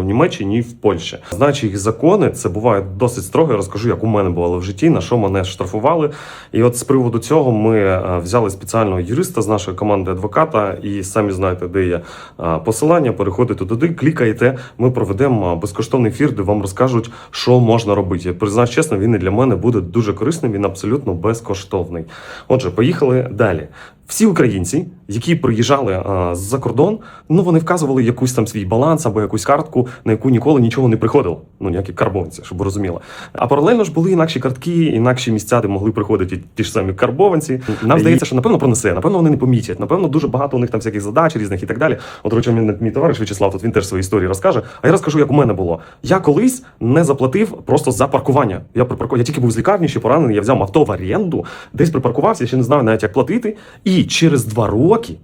в Німеччині і в Польщі. Знаючи їх закони, це буває досить строго. Я розкажу, як у мене бувало в житті, на що мене штрафували. І от з приводу цього ми е, взяли спеціального юриста з нашої команди адвоката, і самі знаєте, де є е, посилання. Переходите туди, клікаєте. Ми проведемо безкоштовний ефір, де вам розкажуть, що можна робити. Я признаюсь чесно, він і для мене буде дуже корисним. Він абсолютно безкоштовний. Отже, поїхали далі. Всі українці, які приїжджали а, з-за кордон, ну вони вказували якусь там свій баланс або якусь картку, на яку ніколи нічого не приходило. Ну ніякі карбованці, щоб ви розуміли. А паралельно ж були інакші картки, інакші місця, де могли приходити ті ж самі карбованці. Нам здається, що напевно пронесе, напевно, вони не помітять. Напевно, дуже багато у них там всяких задач різних і так далі. От речі, мій, мій товариш В'ячеслав, тут він теж свої історії розкаже. А я розкажу, як у мене було. Я колись не заплатив просто за паркування. Я припаркував, я тільки був з лікарні, ще поранений. Я взяв авто в оренду, десь припаркувався, я ще не знаю навіть як платити. І через два роки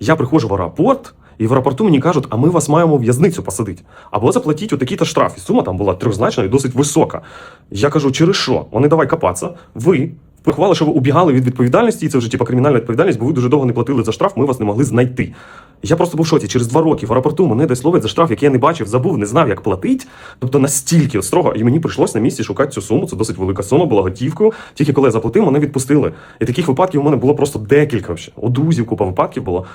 я приходжу в аеропорт. І в аеропорту мені кажуть, а ми вас маємо в в'язницю посадити. Або заплатіть отакий-то штраф. І сума там була трьохзначна і досить висока. Я кажу, через що? Вони давай копатися. Ви впихували, що ви убігали від відповідальності, і це вже типа кримінальна відповідальність, бо ви дуже довго не платили за штраф, ми вас не могли знайти. Я просто був в шоці. Через два роки в аеропорту мене десь ловить за штраф, який я не бачив, забув, не знав, як платить. Тобто настільки строго, і мені прийшлось на місці шукати цю суму. Це досить велика сума, була готівкою. Тільки коли я заплатив, мене відпустили. І таких випадків у мене було просто декілька. Друзів купа випадків було.